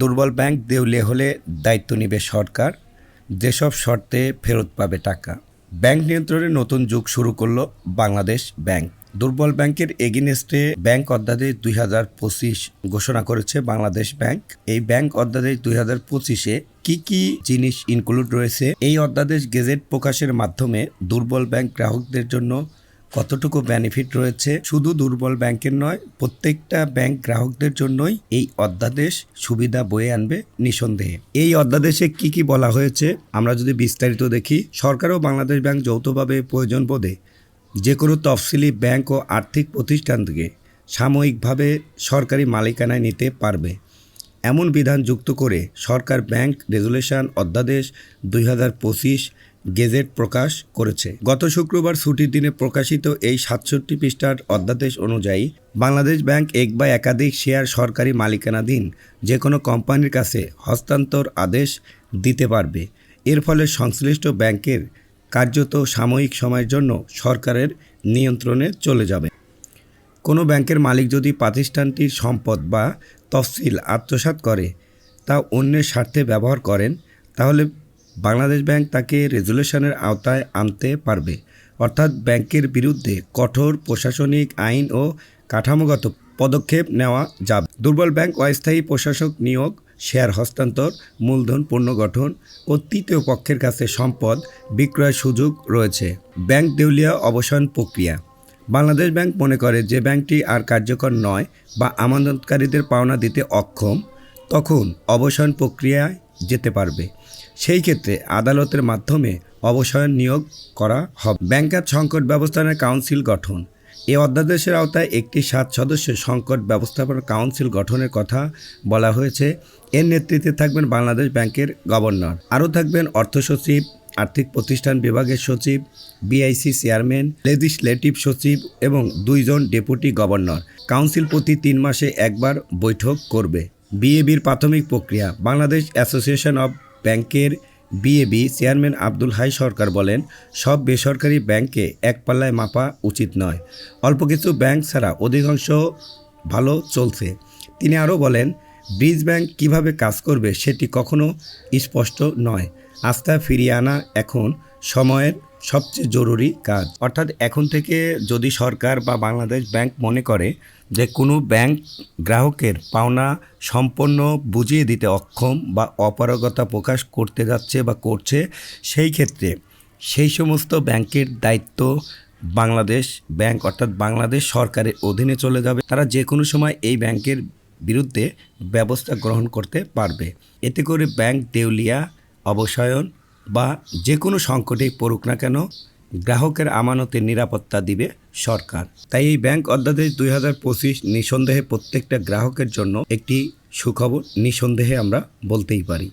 দুর্বল ব্যাংক দেউলিয়া হলে দায়িত্ব নেবে সরকার। যেসব শর্তে ফেরত পাবে টাকা। ব্যাংক নিয়ন্ত্রণে নতুন যুগ শুরু করল বাংলাদেশ ব্যাংক। দুর্বল ব্যাংকের এগেনস্টে ব্যাংক অধ্যাদেশ দুই হাজার পঁচিশ ঘোষণা করেছে বাংলাদেশ ব্যাংক। এই ব্যাংক অধ্যাদেশ দুই হাজার পঁচিশে কি কি জিনিস ইনক্লুড রয়েছে? এই অধ্যাদেশ গেজেট প্রকাশের মাধ্যমে দুর্বল ব্যাংক গ্রাহকদের জন্য কতটুকু বেনিফিট রয়েছে শুধু দুর্বল ব্যাংকের নয়, প্রত্যেকটা ব্যাংক গ্রাহকদের জন্যই এই অধ্যাদেশ সুবিধা বয়ে আনবে নিঃসন্দেহে। এই অধ্যাদেশে কি কি বলা হয়েছে, আমরা যদি বিস্তারিত দেখি, সরকার ও বাংলাদেশ ব্যাংক যৌথভাবে প্রয়োজন বোধে যে কোনো তফসিলি ব্যাংক ও আর্থিক প্রতিষ্ঠান থেকে সাময়িকভাবে সরকারি মালিকানায় নিতে পারবে। এমন বিধান যুক্ত করে সরকার ব্যাংক রেজুলেশন অধ্যাদেশ দুই হাজার পঁচিশ গেজেট প্রকাশ করেছে। গত শুক্রবার ছুটির দিনে প্রকাশিত এই সাতষট্টি পৃষ্ঠার অধ্যাদেশ অনুযায়ী বাংলাদেশ ব্যাংক এক বা একাধিক শেয়ার সরকারি মালিকানাধীন যে কোনো কোম্পানির কাছে হস্তান্তর আদেশ দিতে পারবে। এর ফলে সংশ্লিষ্ট ব্যাংকের কার্যত সাময়িক সময়ের জন্য সরকারের নিয়ন্ত্রণে চলে যাবে। কোনো ব্যাংকের মালিক যদি প্রতিষ্ঠানটির সম্পদ বা তফসিল আত্মসাৎ করে তা অন্যের স্বার্থে ব্যবহার করেন, তাহলে বাংলাদেশ ব্যাংক তাকে রেজুলেশনের আওতায় আনতে পারবে। অর্থাৎ ব্যাংকের বিরুদ্ধে কঠোর প্রশাসনিক আইন ও কাঠামোগত পদক্ষেপ নেওয়া যাবে। দুর্বল ব্যাংক অস্থায়ী প্রশাসক নিয়োগ, শেয়ার হস্তান্তর, মূলধন পুনর্গঠন ও তৃতীয় পক্ষের কাছে সম্পদ বিক্রয়ের সুযোগ রয়েছে। ব্যাংক দেউলিয়া অবসান প্রক্রিয়া বাংলাদেশ ব্যাংক মনে করে, যে ব্যাংকটি আর কার্যকর নয় বা আমানতকারীদের পাওনা দিতে অক্ষম, তখন অবসান প্রক্রিয়ায় যেতে পারবে। সেই ক্ষেত্রে আদালতের মাধ্যমে অবসায়ন নিয়োগ করা হবে। ব্যাংকার সংকট ব্যবস্থাপনা কাউন্সিল গঠন। এ অধ্যাদেশের আওতায় একটি সাত সদস্য সংকট ব্যবস্থাপনা কাউন্সিল গঠনের কথা বলা হয়েছে। এর নেতৃত্বে থাকবেন বাংলাদেশ ব্যাংকের গভর্নর। আরও থাকবেন অর্থ সচিব আর্থিক প্রতিষ্ঠান বিভাগের সচিব বিআইসি চেয়ারম্যান লেজিসলেটিভ সচিব এবং দুইজন ডেপুটি গভর্নর কাউন্সিল প্রতি তিন মাসে একবার বৈঠক করবে। বিএবির প্রাথমিক প্রক্রিয়া। বাংলাদেশ অ্যাসোসিয়েশন অব ব্যাংকের বিএবি চেয়ারম্যান আব্দুল হাই সরকার বলেন, সব বেসরকারি ব্যাংকে এক পাল্লায় মাপা উচিত নয়। অল্প কিছু ব্যাংক ছাড়া অধিকাংশ ভালো চলছে। তিনি আরও বলেন ব্রিজ ব্যাংক কীভাবে কাজ করবে সেটি কখনো স্পষ্ট নয়। আস্থা ফিরিয়ে আনা এখন সময়ের সবচেয়ে জরুরি কাজ। অর্থাৎ এখন থেকে যদি সরকার বা বাংলাদেশ ব্যাংক মনে করে যে কোনো ব্যাংক গ্রাহকের পাওনা সম্পন্ন বুঝিয়ে দিতে অক্ষম বা অপারগতা প্রকাশ করতে যাচ্ছে বা করছে, সেই ক্ষেত্রে সেই সমস্ত ব্যাংকের দায়িত্ব বাংলাদেশ ব্যাংক অর্থাৎ বাংলাদেশ সরকারের অধীনে চলে যাবে। তারা যে কোনো সময় এই ব্যাংকের বিরুদ্ধে ব্যবস্থা গ্রহণ করতে পারবে। এতে করে ব্যাংক, দেউলিয়া, অবসায়ন বা যে কোনো সংকটেই পড়ুক না কেন গ্রাহকের আমানতের নিরাপত্তা দিবে সরকার। তাই এই ব্যাংক অধ্যাদেশ দুই হাজার পঁচিশ নিঃসন্দেহে প্রত্যেকটা গ্রাহকের জন্য একটি সুখবর নিঃসন্দেহে আমরা বলতেই পারি।